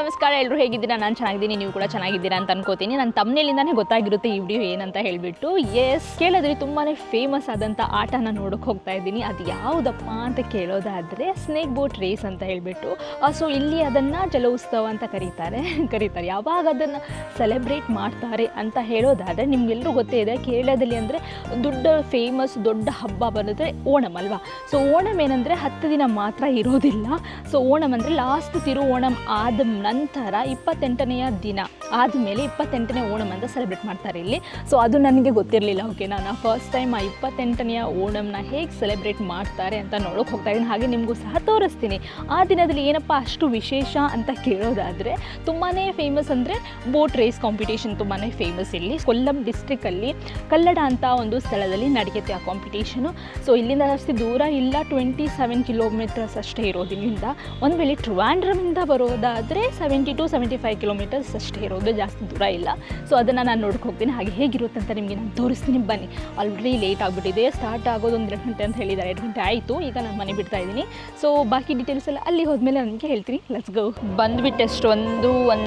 ನಮಸ್ಕಾರ ಎಲ್ಲರೂ ಹೇಗಿದ್ದೀರಾ? ನಾನು ಚೆನ್ನಾಗಿದ್ದೀನಿ, ನೀವು ಕೂಡ ಚೆನ್ನಾಗಿದ್ದೀರಾ ಅಂತ ಅನ್ಕೋತೀನಿ. ನನ್ನ ತಮ್ಮನೇಲಿಂದಾನೇ ಗೊತ್ತಾಗಿರುತ್ತೆ ಈ ವಿಡಿಯೋ ಏನಂತ ಹೇಳಿಬಿಟ್ಟು. ಎಸ್ ಕೇಳಿದ್ರೆ ತುಂಬಾ ಫೇಮಸ್ ಆದಂಥ ಆಟನ ನೋಡೋಕೆ ಹೋಗ್ತಾ ಇದ್ದೀನಿ. ಅದು ಯಾವುದಪ್ಪ ಅಂತ ಕೇಳೋದಾದರೆ ಸ್ನೇಕ್ ಬೋಟ್ ರೇಸ್ ಅಂತ ಹೇಳಿಬಿಟ್ಟು. ಸೊ ಇಲ್ಲಿ ಅದನ್ನು ಜಲೋತ್ಸವ ಅಂತ ಕರೀತಾರೆ. ಕರೀತಾರೆ. ಯಾವಾಗ ಅದನ್ನು ಸೆಲೆಬ್ರೇಟ್ ಮಾಡ್ತಾರೆ ಅಂತ ಹೇಳೋದಾದರೆ ನಿಮಗೆಲ್ಲರೂ ಗೊತ್ತೇ ಇದೆ, ಕೇರಳದಲ್ಲಿ ಅಂದರೆ ದೊಡ್ಡ ಫೇಮಸ್ ದೊಡ್ಡ ಹಬ್ಬ ಬರೋದ್ರೆ ಓಣಂ ಅಲ್ವಾ? ಸೊ ಓಣಂ ಏನಂದರೆ ಹತ್ತು ದಿನ ಮಾತ್ರ ಇರೋದಿಲ್ಲ. ಸೊ ಓಣಂ ಅಂದರೆ ಲಾಸ್ಟ್ ತಿರು ಓಣಂ ಆದ ನಂತರ ಇಪ್ಪತ್ತೆಂಟನೆಯ ದಿನ. ಆದಮೇಲೆ ಇಪ್ಪತ್ತೆಂಟನೇ ಓಣಂ ಅಂತ ಸೆಲೆಬ್ರೇಟ್ ಮಾಡ್ತಾರೆ ಇಲ್ಲಿ. ಸೊ ಅದು ನನಗೆ ಗೊತ್ತಿರಲಿಲ್ಲ ಓಕೆ ನಾನು ಫಸ್ಟ್ ಟೈಮ್ ಆ ಇಪ್ಪತ್ತೆಂಟನೆಯ ಓಣಂನ ಹೇಗೆ ಸೆಲೆಬ್ರೇಟ್ ಮಾಡ್ತಾರೆ ಅಂತ ನೋಡೋಕೆ ಹೋಗ್ತಾ ಇದ್ದೀನಿ. ಹಾಗೆ ನಿಮಗೂ ಸಹ ತೋರಿಸ್ತೀನಿ. ಆ ದಿನದಲ್ಲಿ ಏನಪ್ಪ ಅಷ್ಟು ವಿಶೇಷ ಅಂತ ಕೇಳೋದಾದರೆ ತುಂಬಾ ಫೇಮಸ್ ಅಂದರೆ ಬೋಟ್ ರೇಸ್ ಕಾಂಪಿಟೇಷನ್ ತುಂಬಾ ಫೇಮಸ್ ಇಲ್ಲಿ. ಕೊಲ್ಲಂ ಡಿಸ್ಟ್ರಿಕ್ಕಲ್ಲಿ ಕಲ್ಲಡ ಅಂತ ಒಂದು ಸ್ಥಳದಲ್ಲಿ ನಡೆಯುತ್ತೆ ಆ ಕಾಂಪಿಟೇಷನು ಸೊ ಇಲ್ಲಿಂದ ಜಾಸ್ತಿ ದೂರ ಇಲ್ಲ ಟ್ವೆಂಟಿ ಸೆವೆನ್ ಕಿಲೋಮೀಟರ್ಸ್ ಅಷ್ಟೇ ಇರೋದಿಲ್ಲಿಂದ ಒಂದು ವೇಳೆ ಟ್ರಿವಾಂಡ್ರಮಿಂದ ಬರೋದಾದರೆ seventy two seventy five kilometres ಅಷ್ಟೇ ಇರೋದು ಜಾಸ್ತಿ ದೂರ ಇಲ್ಲ. ಸೊ ಅದನ್ನು ನಾನು ನೋಡಕ್ಕೆ ಹೋಗ್ತೀನಿ. ಹಾಗೆ ಹೇಗಿರುತ್ತೆ ಅಂತ ನಿಮಗೆ ನಾನು ತೋರಿಸ್ತೀನಿ. ಬನ್ನಿ. ಆಲ್ರೆಡಿ ಲೇಟ್ ಆಗಿಬಿಟ್ಟಿದೆ. ಸ್ಟಾರ್ಟ್ ಆಗೋದು ಒಂದು ಎರಡು ಗಂಟೆ ಅಂತ ಹೇಳಿದ್ದಾರೆ. ಎರಡು ಗಂಟೆ ಆಯಿತು. ಈಗ ನಾನು ಮನೆ ಬಿಡ್ತಾ ಇದ್ದೀನಿ. ಸೊ ಬಾಕಿ ಡೀಟೇಲ್ಸ್ ಎಲ್ಲ ಅಲ್ಲಿ ಹೋದ್ಮೇಲೆ ನನಗೆ ಹೇಳ್ತೀನಿ. ಲೆಟ್ಸ್ ಗೋ ಬಂದುಬಿಟ್ಟು ಎಷ್ಟು ಒಂದು one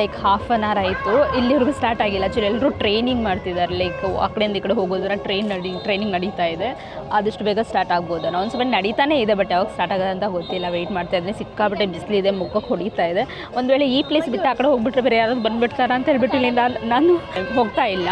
like half an hour ಆಯಿತು. ಇಲ್ಲಿವರೆಗೂ ಸ್ಟಾರ್ಟ್ ಆಗಿಲ್ಲ. ಆ್ಯಕ್ಚುಲಿ ಎಲ್ಲರೂ ಟ್ರೈನಿಂಗ್ ಮಾಡ್ತಿದ್ದಾರೆ. ಲೈಕ್ ಆ ಕಡೆಯಿಂದ ಈ ಕಡೆ ಹೋಗೋದ್ರ ಟ್ರೈನ್ ನಡಿ ಟ್ರೈನಿಂಗ್ ನಡೀತಾ ಇದೆ. ಆದಷ್ಟು ಬೇಗ ಸ್ಟಾರ್ಟ್ ಆಗ್ಬೋದು. ನಾವು ಸ್ವಲ್ಪ ನಡೀತಾನೆ ಇದೆ ಬಟ್ ಯಾವಾಗ ಸ್ಟಾರ್ಟ್ ಆಗೋದಂತ ಗೊತ್ತಿಲ್ಲ. ವೆಯ್ಟ್ ಮಾಡ್ತಾ ಇದ್ದೀನಿ. ಸಿಕ್ಕಾಪಟ್ಟೆ ಬಿಸಿಲಿದೆ. ಮುಖಕ್ಕೆ ಹೊಡಿತಾ ಇದೆ. ಒಂದು ವೇಳೆ ಈ ಪ್ಲೇಸ್ ಬಿಟ್ಟು ಆ ಕಡೆ ಹೋಗ್ಬಿಟ್ರೆ ಬೇರೆ ಯಾರಾದ್ರು ಬಂದುಬಿಡ್ತಾರ ಅಂತ ಹೇಳ್ಬಿಟ್ಟು ಇಲ್ಲಿಂದ ನಾನು ಹೋಗ್ತಾ ಇಲ್ಲ.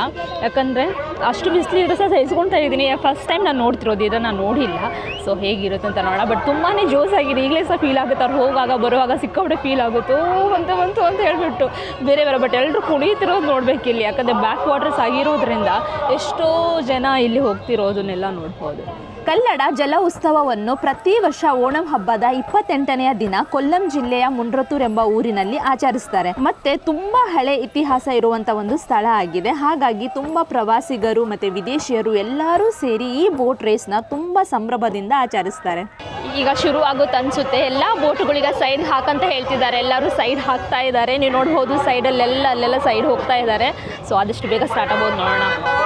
ಯಾಕಂದರೆ ಅಷ್ಟು ಬಿಸಿಲು ಇರೋ ಸಹ ಸಹಿಸ್ಕೊಳ್ತಾ ಇದ್ದೀನಿ. ಫಸ್ಟ್ ಟೈಮ್ ನಾನು ನೋಡ್ತಿರೋದು, ಇದನ್ನು ನಾನು ನೋಡಿಲ್ಲ. ಸೊ ಹೇಗಿರುತ್ತೆ ಅಂತ ನೋಡೋಣ. ಬಟ್ ತುಂಬಾ ಜೋಸ್ ಆಗಿದೆ. ಈಗಲೇ ಸಹ ಫೀಲ್ ಆಗುತ್ತೆ. ಅವ್ರು ಹೋಗುವಾಗ, ಬರುವಾಗ ಸಿಕ್ಕಾಪಟ್ಟೆ ಫೀಲ್ ಆಗುತ್ತೋ, ಅಂತ ಬಂತು ಅಂತ ಹೇಳ್ಬಿಟ್ಟು ಬೇರೆ ಬೇರೆ. ಬಟ್ ಎಲ್ಲರೂ ಕುಣಿತಿರೋದು ನೋಡ್ಬೇಕು ಇಲ್ಲಿ. ಯಾಕಂದರೆ ಬ್ಯಾಕ್ ವಾಟರ್ಸ್ ಆಗಿರೋದ್ರಿಂದ ಎಷ್ಟೋ ಜನ ಇಲ್ಲಿ ಹೋಗ್ತಿರೋದನ್ನೆಲ್ಲ ನೋಡ್ಬೋದು. ಕಲ್ಲಡ ಜಲ ಉತ್ಸವವನ್ನು ಪ್ರತಿ ವರ್ಷ ಓಣಂ ಹಬ್ಬದ ಇಪ್ಪತ್ತೆಂಟನೆಯ ದಿನ ಕೊಲ್ಲಂ ಜಿಲ್ಲೆಯ ಮುಂಡ್ರತೂರ್ ಎಂಬ ಊರಿನಲ್ಲಿ ಆಚರಿಸ್ತಾರೆ. ಮತ್ತೆ ತುಂಬಾ ಹಳೆ ಇತಿಹಾಸ ಇರುವಂತ ಒಂದು ಸ್ಥಳ ಆಗಿದೆ. ಹಾಗಾಗಿ ತುಂಬಾ ಪ್ರವಾಸಿಗರು ಮತ್ತೆ ವಿದೇಶಿಯರು ಎಲ್ಲರೂ ಸೇರಿ ಈ ಬೋಟ್ ರೇಸ್ನ ತುಂಬಾ ಸಂಭ್ರಮದಿಂದ ಆಚರಿಸ್ತಾರೆ. ಈಗ ಶುರು ಆಗುತ್ತೆ ಅನ್ಸುತ್ತೆ. ಎಲ್ಲ ಬೋಟ್ಗಳಿಗೆ ಸೈಡ್ ಹಾಕಂತ ಹೇಳ್ತಿದ್ದಾರೆ. ಎಲ್ಲರೂ ಸೈಡ್ ಹಾಕ್ತಾ ಇದ್ದಾರೆ. ನೀವು ನೋಡ್ಬೋದು ಸೈಡಲ್ಲೆಲ್ಲ ಅಲ್ಲೆಲ್ಲ ಸೈಡ್ ಹೋಗ್ತಾ ಇದ್ದಾರೆ. ಸೊ ಆದಷ್ಟು ಬೇಗ ಸ್ಟಾರ್ಟ್ ಆಗ್ಬೋದು ನೋಡೋಣ.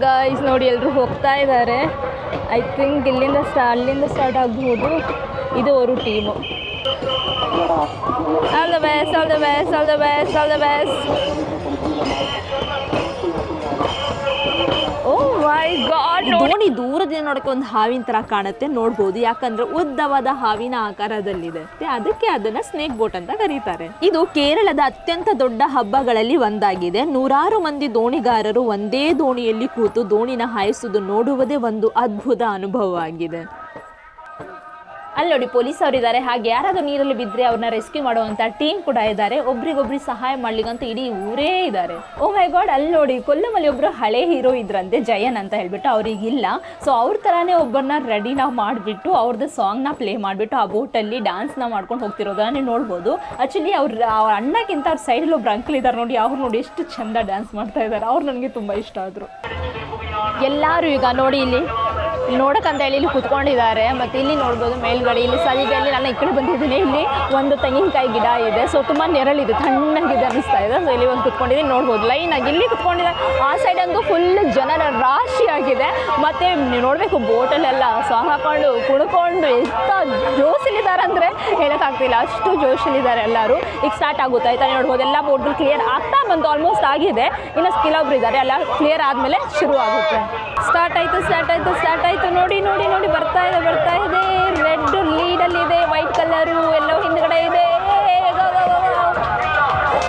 ಗೈಸ್ ನೋಡಿ ಎಲ್ಲರೂ ಹೋಗ್ತಾ ಇದ್ದಾರೆ. ಐ ಥಿಂಕ್ ಇಲ್ಲಿಂದ ಸ್ಟಾ ಅಲ್ಲಿಂದ ಸ್ಟಾರ್ಟ್ ಆಗ್ಬೋದು ಇದು ಅವರು team all the best, all the best, all the best, all the best. Oh my god ದೋಣಿ ದೂರದಿಂದ ನೋಡಕ್ಕೆ ಒಂದು ಹಾವಿನ ತರ ಕಾಣುತ್ತೆ ನೋಡ್ಬೋದು. ಯಾಕಂದ್ರೆ ಉದ್ದವಾದ ಹಾವಿನ ಆಕಾರದಲ್ಲಿದೆ. ಅದಕ್ಕೆ ಅದನ್ನ ಸ್ನೇಕ್ ಬೋಟ್ ಅಂತ ಕರೀತಾರೆ. ಇದು ಕೇರಳದ ಅತ್ಯಂತ ದೊಡ್ಡ ಹಬ್ಬಗಳಲ್ಲಿ ಒಂದಾಗಿದೆ. ನೂರಾರು ಮಂದಿ ದೋಣಿಗಾರರು ಒಂದೇ ದೋಣಿಯಲ್ಲಿ ಕೂತು ದೋಣಿನ ಹಾಯಿಸುವುದು ನೋಡುವುದೇ ಒಂದು ಅದ್ಭುತ ಅನುಭವವಾಗಿದೆ. ಅಲ್ಲಿ ನೋಡಿ ಪೊಲೀಸ್ ಅವರಿದ್ದಾರೆ ಹಾಗೆ ಯಾರಾದರೂ ನೀರಲ್ಲಿ ಬಿದ್ದರೆ ಅವ್ರನ್ನ ರೆಸ್ಕ್ಯೂ ಮಾಡುವಂಥ ಟೀಮ್ ಕೂಡ ಇದ್ದಾರೆ ಒಬ್ರಿಗೊಬ್ರಿಗೆ ಸಹಾಯ ಮಾಡ್ಲಿಕ್ಕಂತ ಇಡೀ ಊರೇ ಇದ್ದಾರೆ ಓ ಮೈ ಗಾಡ್ ಅಲ್ಲಿ ನೋಡಿ ಕೊಲ್ಲಮಲ್ಲಿ ಒಬ್ಬರು ಹಳೆ ಹೀರೋ ಇದ್ರಂತೆ ಜಯನ್ ಅಂತ ಹೇಳ್ಬಿಟ್ಟು ಅವ್ರಿಗಿಲ್ಲ. ಸೊ ಅವ್ರ ಥರನೇ ಒಬ್ಬರನ್ನ ರೆಡಿ ನಾವು ಮಾಡಿಬಿಟ್ಟು ಅವ್ರದ್ದು ಸಾಂಗ್ನ ಪ್ಲೇ ಮಾಡಿಬಿಟ್ಟು ಆ ಬೋಟಲ್ಲಿ ಡ್ಯಾನ್ಸ್ನ ಮಾಡ್ಕೊಂಡು ಹೋಗ್ತಿರೋದನ್ನ ನೋಡ್ಬೋದು. ಆ್ಯಕ್ಚುಲಿ ಅವ್ರ ಅವ್ರ ಅಣ್ಣಕ್ಕಿಂತ ಅವ್ರ ಸೈಡಲ್ಲಿ ಒಬ್ರು ಅಂಕಲ್ ಇದ್ದಾರೆ ನೋಡಿ, ಅವ್ರು ನೋಡಿ ಎಷ್ಟು ಚಂದ ಡ್ಯಾನ್ಸ್ ಮಾಡ್ತಾ ಇದ್ದಾರೆ ಅವ್ರು ನನಗೆ ತುಂಬ ಇಷ್ಟ ಆದರು. ಎಲ್ಲರೂ ಈಗ ನೋಡಿ ಇಲ್ಲಿ ನೋಡಕ್ಕಂತ ಹೇಳಿ ಇಲ್ಲಿ ಕುತ್ಕೊಂಡಿದ್ದಾರೆ. ಮತ್ತೆ ಇಲ್ಲಿ ನೋಡ್ಬೋದು ಮೇಲ್ಗಡೆ, ಇಲ್ಲಿ ಸಲಿಗೆಯಲ್ಲಿ ನಾನು ಈ ಕಡೆ ಬಂದಿದ್ದೀನಿ. ಇಲ್ಲಿ ಒಂದು ತೆಂಗಿನಕಾಯಿ ಗಿಡ ಇದೆ. ಸೊ ತುಂಬಾ ನೆರಳಿದೆ, ತಣ್ಣಗಿದೆ ಅನಿಸ್ತಾ ಇದೆ. ಸೊ ಇಲ್ಲಿ ಒಂದು ಕುತ್ಕೊಂಡಿದ್ದೀನಿ, ನೋಡ್ಬೋದು. ಆಗಿ ಇಲ್ಲಿ ಕುತ್ಕೊಂಡಿದ್ದಾರೆ. ಆ ಸೈಡ್ ಅಂತೂ ಫುಲ್ ಜನರ ರಾಶಿ ಆಗಿದೆ. ಮತ್ತು ನೀವು ನೋಡಬೇಕು, ಬೋಟಲ್ಲೆಲ್ಲ ಸೊ ಹಾಕೊಂಡು ಕುಣ್ಕೊಂಡು ಎಷ್ಟು ಜೋಶಲಿದ್ದಾರೆ ಅಂದರೆ ಹೇಳೋಕ್ಕಾಗ್ತಿಲ್ಲ ಅಷ್ಟು ಜೋಶಲಿದ್ದಾರೆ ಎಲ್ಲರೂ. ಈಗ ಸ್ಟಾರ್ಟ್ ಆಗುತ್ತಾ ಆಯ್ತಾ? ನೋಡ್ಬೋದು, ಎಲ್ಲ ಬೋಟ್ಗಳು ಕ್ಲಿಯರ್ ಆಗ್ತಾ ಬಂತು ಆಲ್ಮೋಸ್ಟ್ ಆಗಿದೆ. ಇನ್ನು ಕೆಲವೊಬ್ರು ಇದ್ದಾರೆ. ಎಲ್ಲ ಕ್ಲಿಯರ್ ಆದಮೇಲೆ ಶುರು ಆಗುತ್ತೆ ಸ್ಟಾರ್ಟ್ ಆಯಿತು ಸ್ಟಾರ್ಟ್ ಆಯಿತು ಸ್ಟಾರ್ಟ್ ಆಯಿತು. ನೋಡಿ ನೋಡಿ ನೋಡಿ ಬರ್ತಾ ಇದೆ ಬರ್ತಾ ಇದೆ. ರೆಡ್ ಲೀಡಲ್ಲಿ ಇದೆ ವೈಟ್ ಕಲರು ಎಲ್ಲೋ ಹಿಂದ್ಗಡೆ ಇದೆ go, go, go, go.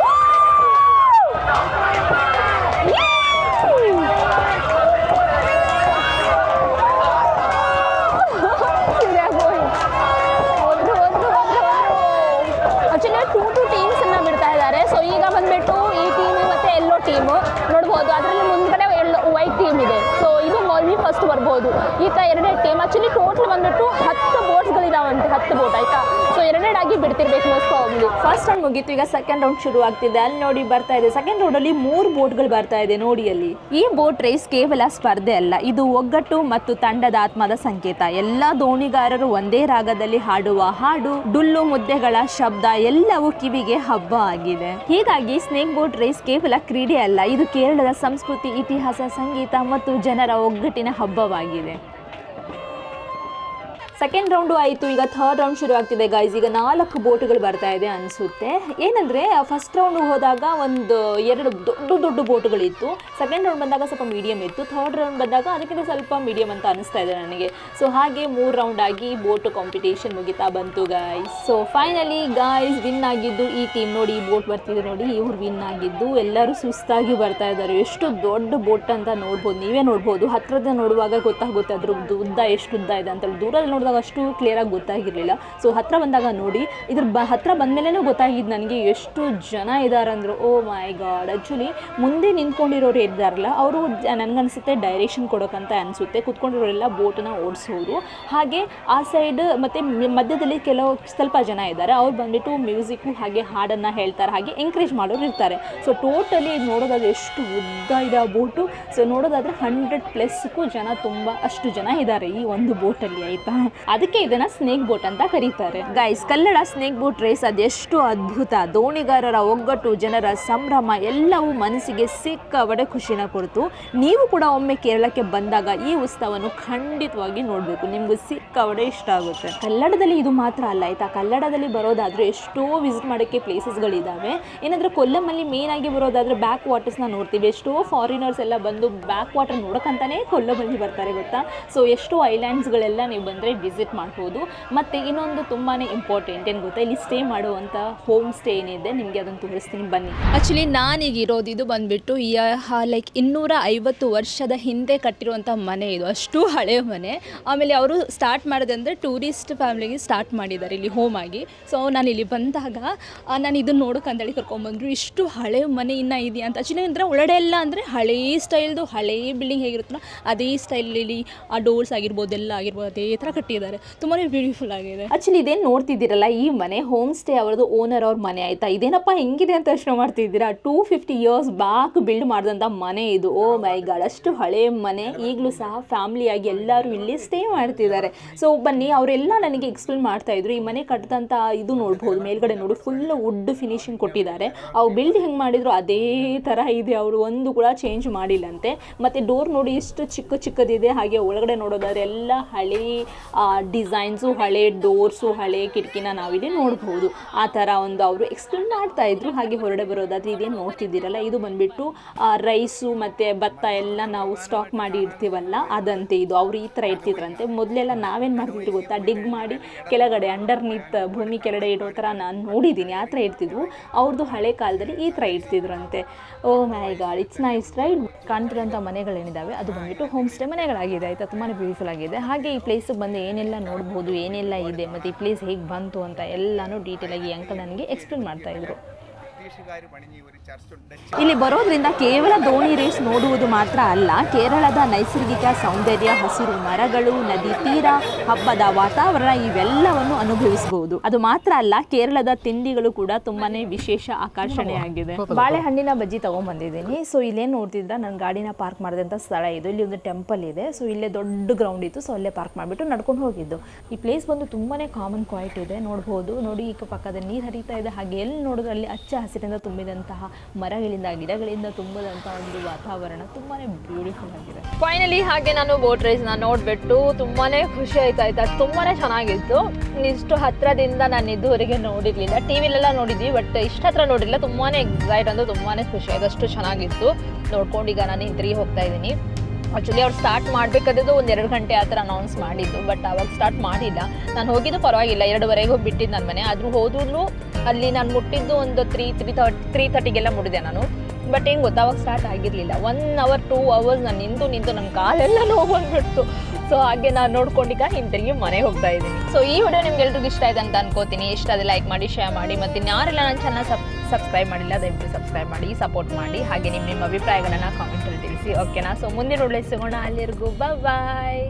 Actually two two teams ಅನ್ನ ಬಿಡ್ತಾ ಇದ್ದಾರೆ ಸೊ ಈಗ ಬಂದ್ಬಿಟ್ಟು ಈ ಟೀಮು ಮತ್ತೆ ಎಲ್ಲೋ ಟೀಮು ನೋಡ್ಬೋದು ಅದರಲ್ಲಿ ಮುಂದ್ಗಡೆ ಎಲ್ಲೋ ವೈಟ್ ಟೀಮ್ ಇದೆ ಸೊ ಇದು ಮೌಲ್ವಿ ಫಸ್ಟ್ ಬರ್ಬೋದು ಈ ಥರ ಎರಡೇ ಟೀಮ್ ಆಕ್ಚುಲಿ ಟೋಟಲ್ ಬಂದ್ಬಿಟ್ಟು ಹತ್ತು ಬೋಟ್ಸ್ಗಳಿದಾವಂತೆ ಹತ್ತು ಬೋಟ್ ಆಯ್ತಾ? ಸೊ ಎರಡೆರಡಾಗಿ ಬಿಡ್ತಿರ್ಬೇಕು ಮೋಸ್ಟ್ ಪ್ರಾಬ್ಲಿ ಫಸ್ಟ್ ರೌಂಡ್ ಮುಗೀತು ಈಗ ಸೆಕೆಂಡ್ ರೌಂಡ್ ಶುರು ಆಗ್ತಿದೆ ಅಲ್ಲಿ ನೋಡಿ ಬರ್ತಾ ಇದೆ. ಸೆಕೆಂಡ್ ರೌಂಡಲ್ಲಿ ಮೂರು ಬೋಟ್ಗಳು ಬರ್ತಾ ಇದೆ ನೋಡಿ ಅಲ್ಲಿ. ಈ ಬೋಟ್ ರೇಸ್ ಕೇವಲ ಸ್ಪರ್ಧೆ ಅಲ್ಲ ಇದು ಒಗ್ಗಟ್ಟು ಮತ್ತು ತಂಡದ ಆತ್ಮದ ಸಂಕೇತ. ಎಲ್ಲ ದೋಣಿಗಾರರು ಒಂದೇ ರಾಗದಲ್ಲಿ ಹಾಡುವ ಹಾಡು ಡುಲ್ಲು ಮುದ್ದೆಗಳ ಶಬ್ದ ಎಲ್ಲವೂ ಕಿವಿಗೆ ಹಬ್ಬ ಆಗಿದೆ. ಹೀಗಾಗಿ ಸ್ನೇಕ್ ಬೋಟ್ ರೇಸ್ ಕೇವಲ ಕ್ರೀಡೆ ಅಲ್ಲ ಇದು ಕೇರಳದ ಸಂಸ್ಕೃತಿ ಇತಿಹಾಸ ಸಂಗೀತ ಮತ್ತು ಜನರ ಒಗ್ಗಟ್ಟಿನ ಹಬ್ಬವಾಗಿದೆ. ಸೆಕೆಂಡ್ ರೌಂಡು ಆಯಿತು. ಈಗ ಥರ್ಡ್ ರೌಂಡ್ ಶುರು ಆಗ್ತಿದೆ ಗೈಸ್ ಈಗ ನಾಲ್ಕು ಬೋಟ್ಗಳು ಬರ್ತಾ ಇದೆ ಅನಿಸುತ್ತೆ. ಏನಂದರೆ ಫಸ್ಟ್ ರೌಂಡ್ ಹೋದಾಗ ಒಂದು ಎರಡು ದೊಡ್ಡ ದೊಡ್ಡ ಬೋಟ್ಗಳಿತ್ತು ಸೆಕೆಂಡ್ ರೌಂಡ್ ಬಂದಾಗ ಸ್ವಲ್ಪ ಮೀಡಿಯಮ್ ಇತ್ತು. ಥರ್ಡ್ ರೌಂಡ್ ಬಂದಾಗ ಅದಕ್ಕಿಂತ ಸ್ವಲ್ಪ ಮೀಡಿಯಮ್ ಅಂತ ಅನಿಸ್ತಾ ಇದೆ ನನಗೆ. ಸೊ ಹಾಗೆ ಮೂರು ರೌಂಡ್ ಆಗಿ ಬೋಟ್ ಕಾಂಪಿಟೇಷನ್ ಮುಗಿತಾ ಬಂತು guys so finally guys win ಆಗಿದ್ದು ಈ ಟೀಮ್ ನೋಡಿ, ಈ ಬೋಟ್ ಬರ್ತಿದೆ ನೋಡಿ, ಇವ್ರು ವಿನ್ ಆಗಿದ್ದು ಎಲ್ಲರೂ ಸುಸ್ತಾಗಿ ಬರ್ತಾ ಇದ್ದಾರೆ. ಎಷ್ಟು ದೊಡ್ಡ ಬೋಟ್ ಅಂತ ನೋಡ್ಬೋದು. ನೀವೇ ನೋಡ್ಬೋದು. ಹತ್ರದ ನೋಡುವಾಗ ಗೊತ್ತಾಗುತ್ತೆ ಅದ್ರ ಉದ್ದ ಎಷ್ಟು ಉದ್ದ ಇದೆ ಅಂತ ದೂರದಲ್ಲಿ ನೋಡಿದಾಗ ಅಷ್ಟು ಕ್ಲಿಯರಾಗಿ ಗೊತ್ತಾಗಿರಲಿಲ್ಲ. ಸೊ ಹತ್ರ ಬಂದಾಗ ನೋಡಿ, ಇದ್ರ ಬ, ಹತ್ರ ಬಂದಮೇಲೆ ಗೊತ್ತಾಗಿದ್ದು ನನಗೆ ಎಷ್ಟು ಜನ ಇದ್ದಾರೆ ಅಂದರು ಓ ಮೈ ಗಾಡ್ ಆ್ಯಕ್ಚುಲಿ ಮುಂದೆ ನಿಂತ್ಕೊಂಡಿರೋರು ಇದ್ದಾರಲ್ಲ, ಅವರು ನನಗನ್ಸುತ್ತೆ ಡೈರೆಕ್ಷನ್ ಕೊಡೋಕ್ಕಂತ ಅನಿಸುತ್ತೆ. ಕುತ್ಕೊಂಡಿರೋರೆಲ್ಲ ಬೋಟನ್ನ ಓಡಿಸೋರು. ಹಾಗೆ ಆ ಸೈಡ್ ಮತ್ತು ಮಧ್ಯದಲ್ಲಿ ಕೆಲವು ಸ್ವಲ್ಪ ಜನ ಇದ್ದಾರೆ. ಅವ್ರು ಬಂದುಬಿಟ್ಟು ಮ್ಯೂಸಿಕ್ಕು ಹಾಗೆ ಹಾಡನ್ನು ಹೇಳ್ತಾರೆ. ಹಾಗೆ ಎಂಕರೇಜ್ ಮಾಡೋರು ಇರ್ತಾರೆ. ಸೊ ಟೋಟಲಿ ನೋಡೋದಾದ್ರೆ ಎಷ್ಟು ಉದ್ದ ಇದೆ ಆ ಬೋಟು ಸೊ ನೋಡೋದಾದ್ರೆ ಹಂಡ್ರೆಡ್ ಪ್ಲಸ್ಗೂ ಜನ ತುಂಬ, ಅಷ್ಟು ಜನ ಇದ್ದಾರೆ ಈ ಒಂದು ಬೋಟಲ್ಲಿ ಆಯಿತಾ? ಅದಕ್ಕೆ ಇದನ್ನ ಸ್ನೇಕ್ ಬೋಟ್ ಅಂತ ಕರೀತಾರೆ. Guys Kannada snake boat race ಅದೆಷ್ಟು ಅದ್ಭುತ. ದೋಣಿಗಾರರ ಒಗ್ಗಟ್ಟು, ಜನರ ಸಂಭ್ರಮ, ಎಲ್ಲವೂ ಮನಸ್ಸಿಗೆ ಸಿಕ್ಕಾಬಡೆ ಖುಷಿನ ಕೊಡ್ತು ನೀವು ಕೂಡ ಒಮ್ಮೆ ಕೇರಳಕ್ಕೆ ಬಂದಾಗ ಈ ಉತ್ಸವವನ್ನು ಖಂಡಿತವಾಗಿ ನೋಡಬೇಕು. ನಿಮ್ಗೆ ಸಿಕ್ಕವಡೆ ಇಷ್ಟ ಆಗುತ್ತೆ. ಕನ್ನಡದಲ್ಲಿ ಇದು ಮಾತ್ರ ಅಲ್ಲ, ಆಯ್ತಾ? ಕನ್ನಡದಲ್ಲಿ ಬರೋದಾದ್ರೆ ಎಷ್ಟೋ ವಿಸಿಟ್ ಮಾಡೋಕ್ಕೆ ಪ್ಲೇಸಸ್ಗಳಿದ್ದಾವೆ ಏನಂದ್ರೆ ಕೊಲ್ಲಮಲ್ಲಿ ಮೇನ್ ಆಗಿ ಬರೋದಾದ್ರೆ ಬ್ಯಾಕ್ ವಾಟರ್ಸ್ನ ನೋಡ್ತೀವಿ. ಎಷ್ಟೋ ಫಾರಿನರ್ಸ್ ಎಲ್ಲ ಬಂದು ಬ್ಯಾಕ್ ವಾಟರ್ ನೋಡೋಕ್ಕಂತಾನೆ ಕೊಲ್ಲಮಲ್ಲಿ ಬರ್ತಾರೆ, ಗೊತ್ತಾ? ಸೊ ಎಷ್ಟೋ ಐಲ್ಯಾಂಡ್ಸ್ಗಳೆಲ್ಲ ನೀವು ಬಂದರೆ ವಿಸಿಟ್ ಮಾಡ್ಬೋದು. ಮತ್ತು ಇನ್ನೊಂದು ತುಂಬಾ ಇಂಪಾರ್ಟೆಂಟ್ ಏನು ಗೊತ್ತಾ? ಇಲ್ಲಿ ಸ್ಟೇ ಮಾಡುವಂಥ ಹೋಮ್ ಸ್ಟೇ ಏನಿದೆ ನಿಮಗೆ ಅದನ್ನು ತೋರಿಸ್ತೀನಿ. ಬನ್ನಿ. ಆ್ಯಕ್ಚುಲಿ ನಾನೀಗ ಇರೋದು ಇದು ಬಂದುಬಿಟ್ಟು ಲೈಕ್ ಇನ್ನೂರ ಐವತ್ತು ವರ್ಷದ ಹಿಂದೆ ಕಟ್ಟಿರುವಂಥ ಮನೆ ಇದು. ಅಷ್ಟು ಹಳೆ ಮನೆ. ಆಮೇಲೆ ಅವರು ಸ್ಟಾರ್ಟ್ ಮಾಡೋದಂದರೆ ಟೂರಿಸ್ಟ್ ಫ್ಯಾಮಿಲಿಗೆ ಸ್ಟಾರ್ಟ್ ಮಾಡಿದ್ದಾರೆ ಇಲ್ಲಿ ಹೋಮ್ ಆಗಿ. ಸೊ ನಾನು ಇಲ್ಲಿ ಬಂದಾಗ ನಾನು ಇದನ್ನು ನೋಡೋಕ್ಕಂತೇಳಿ ಬಂದ್ರು ಇಷ್ಟು ಹಳೆ ಮನೆ ಇನ್ನೂ ಇದೆಯಾ ಅಂತ. ಆ್ಯಕ್ಚುಲಿ ಅಂದರೆ ಒಳಗಡೆ ಎಲ್ಲ ಅಂದರೆ ಹಳೇ ಸ್ಟೈಲ್ದು ಹಳೇ ಬಿಲ್ಡಿಂಗ್ ಹೇಗಿರುತ್ತಲ್ಲ ಅದೇ ಸ್ಟೈಲಲ್ಲಿ ಆ ಡೋರ್ಸ್ ಆಗಿರ್ಬೋದು, ಎಲ್ಲ ಆಗಿರ್ಬೋದು, ಅದೇ ಥರ ಕಟ್ಟಿದ್ದಾರೆ ತುಂಬಾ ಬ್ಯೂಟಿಫುಲ್ ಆಗಿದೆ. ಆಕ್ಚುಲಿ ಇದೇನು ನೋಡ್ತಿದ್ದೀರಲ್ಲ, ಈ ಮನೆ ಹೋಮ್ ಸ್ಟೇ ಅವರದು ಓನರ್ ಅವ್ರ ಮನೆ ಆಯ್ತಾ? ಇದೇನಪ್ಪ, ಹೆಂಗಿದೆ ಅಂತ ಯೋಚನೆ ಮಾಡ್ತಿದ್ದೀರಾ? Two fifty years back build ಮಾಡಿದಂಥ ಮನೆ ಇದು. ಓ ಮೈ ಗಾಡ್ ಅಷ್ಟು ಹಳೆ ಮನೆ. ಈಗಲೂ ಸಹ ಫ್ಯಾಮಿಲಿ ಆಗಿ ಎಲ್ಲರೂ ಇಲ್ಲಿ ಸ್ಟೇ ಮಾಡ್ತಿದ್ದಾರೆ. ಸೊ ಬನ್ನಿ, ಅವರೆಲ್ಲ ನನಗೆ ಎಕ್ಸ್ಪ್ಲೇನ್ ಮಾಡ್ತಾ ಇದ್ರು. ಈ ಮನೆ ಕಟ್ಟದಂತ ಇದು ನೋಡ್ಬೋದು. ಮೇಲ್ಗಡೆ ನೋಡಿ ಫುಲ್ ವುಡ್ ಫಿನಿಶಿಂಗ್ ಕೊಟ್ಟಿದ್ದಾರೆ. ಅವ್ರು ಬಿಲ್ಡ್ ಹೆಂಗೆ ಮಾಡಿದ್ರು? ಅದೇ ಥರ ಇದೆ. ಅವರು ಒಂದು ಕೂಡ ಚೇಂಜ್ ಮಾಡಿಲ್ಲಂತೆ. ಮತ್ತು ಡೋರ್ ನೋಡಿ ಎಷ್ಟು ಚಿಕ್ಕ ಚಿಕ್ಕದಿದೆ. ಹಾಗೆ ಒಳಗಡೆ ನೋಡೋದಾದ್ರೆ ಎಲ್ಲ ಹಳೆ ಡಿಸೈನ್ಸು ಹಳೆ, ಡೋರ್ಸು ಹಳೆ ಕಿಟಕಿನ ನಾವಿಲ್ಲಿ ನೋಡ್ಬೋದು. ಆ ಥರ ಒಂದು ಅವರು ಎಕ್ಸ್ಪ್ಲೇನ್ ಮಾಡ್ತಾ ಇದ್ರು. ಹಾಗೆ ಹೊರಡೆ ಬರೋದಾದ್ರೆ ಇದೇನು ನೋಡ್ತಿದ್ದೀರಲ್ಲ, ಇದು ಬಂದ್ಬಿಟ್ಟು ರೈಸು ಮತ್ತು ಭತ್ತ ಎಲ್ಲ ನಾವು ಸ್ಟಾಕ್ ಮಾಡಿ ಇಡ್ತೀವಲ್ಲ, ಅದಂತೆ ಇದು. ಅವರು ಈ ಥರ ಇಡ್ತಿದ್ರಂತೆ. ಮೊದಲೆಲ್ಲ ನಾವೇನು ಮಾಡ್ತಿದ್ರು ಗೊತ್ತಾ? ಡಿಗ್ ಮಾಡಿ ಕೆಳಗಡೆ ಅಂಡರ್ನೀತ್ ಭೂಮಿ ಕೆಳಗಡೆ ಇಡೋ ಥರ ನಾನು ನೋಡಿದ್ದೀನಿ ಆ ಥರ ಇಡ್ತಿದ್ವು. ಅವ್ರದ್ದು ಹಳೆ ಕಾಲದಲ್ಲಿ ಈ ಥರ ಇಡ್ತಿದ್ರಂತೆ. ಓ my god, it's nice, right? ಕಾಣ್ತಿರೋಂಥ ಮನೆಗಳೇನಿದ್ದಾವೆ ಅದು ಬಂದ್ಬಿಟ್ಟು ಹೋಮ್ ಸ್ಟೇ ಮನೆಗಳಾಗಿದೆ. ಆಯಿತಾ? ತುಂಬಾ ಬ್ಯೂಟಿಫುಲ್ ಆಗಿದೆ. ಹಾಗೆ ಈ ಪ್ಲೇಸಿಗೆ ಬಂದು ಏನೆಲ್ಲ ನೋಡ್ಬೋದು, ಏನೆಲ್ಲ ಇದೆ, ಮತ್ತು ಈ ಪ್ಲೇಸ್ ಹೇಗೆ ಬಂತು ಅಂತ ಎಲ್ಲನೂ ಡೀಟೇಲಾಗಿ ಅಂಕಲ್ ನನಗೆ ಎಕ್ಸ್ಪ್ಲೇನ್ ಮಾಡ್ತಾ ಇಲ್ಲಿ ಬರೋದ್ರಿಂದ ಕೇವಲ ದೋಣಿ ರೇಸ್ ನೋಡುವುದು ಮಾತ್ರ ಅಲ್ಲ ಕೇರಳದ ನೈಸರ್ಗಿಕ ಸೌಂದರ್ಯ ಹಸಿರು ಮರಗಳು ನದಿ ತೀರ ಹಬ್ಬದ ವಾತಾವರಣ ಇವೆಲ್ಲವನ್ನು ಅನುಭವಿಸಬಹುದು. ಅದು ಮಾತ್ರ ಅಲ್ಲ ಕೇರಳದ ತಿಂಡಿಗಳು ಕೂಡ ತುಂಬಾನೇ ವಿಶೇಷ ಆಕರ್ಷಣೆಯಾಗಿದೆ. ಬಾಳೆಹಣ್ಣಿನ ಬಜ್ಜಿ ತಗೊಂಡ್ಬಂದಿದ್ದೀನಿ ಸೊ ಇಲ್ಲೇನು ನೋಡ್ತಿದ್ರ? ನನ್ನ ಗಾಡಿನ ಪಾರ್ಕ್ ಮಾಡಿದಂಥ ಸ್ಥಳ ಇದು. ಇಲ್ಲಿ ಒಂದು ಟೆಂಪಲ್ ಇದೆ. ಸೊ ಇಲ್ಲೇ ದೊಡ್ಡ ಗ್ರೌಂಡ್ ಇತ್ತು. ಸೊ ಅಲ್ಲೇ ಪಾರ್ಕ್ ಮಾಡಿಬಿಟ್ಟು ನಡ್ಕೊಂಡು ಹೋಗಿದ್ದು. ಈ ಪ್ಲೇಸ್ ಬಂದು ತುಂಬಾನೇ ಕಾಮನ್ ಕ್ವಾಯಿಟ್ ಇದೆ. ನೋಡಬಹುದು ನೋಡಿ ಈಗ ಪಕ್ಕದ ನೀರು ಹರಿತಾ ಇದೆ. ಹಾಗೆ ಎಲ್ಲಿ ನೋಡಿದ್ರೆ ಅಲ್ಲಿ ಹಚ್ಚ ಹಸಿರಿಂದ ತುಂಬಿದಂತಹ ಮರಗಳಿಂದ, ಗಿಡಗಳಿಂದ ತುಂಬಿದಂತಹ ಒಂದು ವಾತಾವರಣ ತುಂಬಾನೇ ಬ್ಯೂಟಿಫುಲ್ ಆಗಿದೆ. ಫೈನಲಿ ಹಾಗೆ ನಾನು ಬೋಟ್ ರೇಸ್ನ ನೋಡಿಬಿಟ್ಟು ತುಂಬಾನೇ ಖುಷಿ ಆಯ್ತು ಆಯ್ತಾ, ತುಂಬಾನೇ ಚೆನ್ನಾಗಿತ್ತು. ಇಷ್ಟು ಹತ್ರದಿಂದ ನಾನು ಇದುವರೆಗೆ ನೋಡಿರ್ಲಿಲ್ಲ. ಟಿ ವಿಲೆಲ್ಲ ನೋಡಿದ್ವಿ ಬಟ್ ಇಷ್ಟು ಹತ್ರ ನೋಡಿಲ್ಲ ತುಂಬಾನೇ ಎಕ್ಸೈಟ್ ಅಂದ್ರೆ ತುಂಬಾನೇ ಖುಷಿ ಆಯ್ತು. ಅಷ್ಟು ಚೆನ್ನಾಗಿತ್ತು. ನೋಡ್ಕೊಂಡು ಈಗ ನಾನು ಹಿಂತಿರುಗಿ ಹೋಗ್ತಾ ಇದ್ದೀನಿ. ಆ್ಯಕ್ಚುಲಿ ಅವ್ರು ಸ್ಟಾರ್ಟ್ ಮಾಡಬೇಕಾದ್ರೆ ಒಂದು ಎರಡು ಗಂಟೆ ಆ ಥರ ಅನೌನ್ಸ್ ಮಾಡಿದ್ದು ಬಟ್ ಅವಾಗ ಸ್ಟಾರ್ಟ್ ಮಾಡಿಲ್ಲ. ನಾನು ಹೋಗಿದ್ದು ಪರವಾಗಿಲ್ಲ, ಎರಡುವರೆಗೆ ಹೋಗಿ ಬಿಟ್ಟಿದ್ದು ನನ್ನ ಮನೆ. ಆದರೂ ಹೋದ್ರೂ ಅಲ್ಲಿ ನಾನು ಮುಟ್ಟಿದ್ದು ಒಂದು ತ್ರೀ ತ್ರೀ ತರ್ಟ್ ತ್ರೀ ತರ್ಟಿಗೆಲ್ಲ ಮುಟ್ಟಿದೆ ನಾನು. ಬಟ್ ಏನು ಗೊತ್ತಾ, ಅವಾಗ ಸ್ಟಾರ್ಟ್ ಆಗಿರಲಿಲ್ಲ. ಒನ್ ಅವರ್ ಟೂ ಅವರ್ಸ್ ನಾನು ನಿಂತು ನಿಂತು ನನ್ನ ಕಾಲೆಲ್ಲ ನೋವು ಸೊ ಹಾಗೆ ನಾನು ನೋಡ್ಕೊಂಡಿಕ ಹಿಂತಿರುಗಿ ಮನೆಗೆ ಹೋಗ್ತಾ ಇದ್ದೀನಿ. ಸೊ ಈ ವಿಡಿಯೋ ನಿಮ್ಗೆ ಎಲ್ರಿಗೂ ಇಷ್ಟ ಆಯ್ತು ಅಂತ ಅನ್ಕೋತೀನಿ. ಇಷ್ಟ ಅದೇ ಲೈಕ್ ಮಾಡಿ ಶೇರ್ ಮಾಡಿ. ಮತ್ತು ಯಾರೆಲ್ಲ ನನ್ನ ಚಾನಲ್ ಸಬ್ ಸಬ್ಸ್ಕ್ರೈಬ್ ಮಾಡಿಲ್ಲ, ದಯವಿಟ್ಟು ಸಬ್ಸ್ಕ್ರೈಬ್ ಮಾಡಿ ಸಪೋರ್ಟ್ ಮಾಡಿ, ಹಾಗೆ ನಿಮ್ಮ ನಿಮ್ಮ ಅಭಿಪ್ರಾಯಗಳನ್ನು ಕಾಮೆಂಟಲ್ಲಿ ತಿಳಿಸಿ. ಓಕೆನಾ ಸೊ ಮುಂದಿನ ಒಳ್ಳೆ ಸಿಗೋಣ. ಅಲ್ಲಿರ್ಗೂ ಬಾಯ್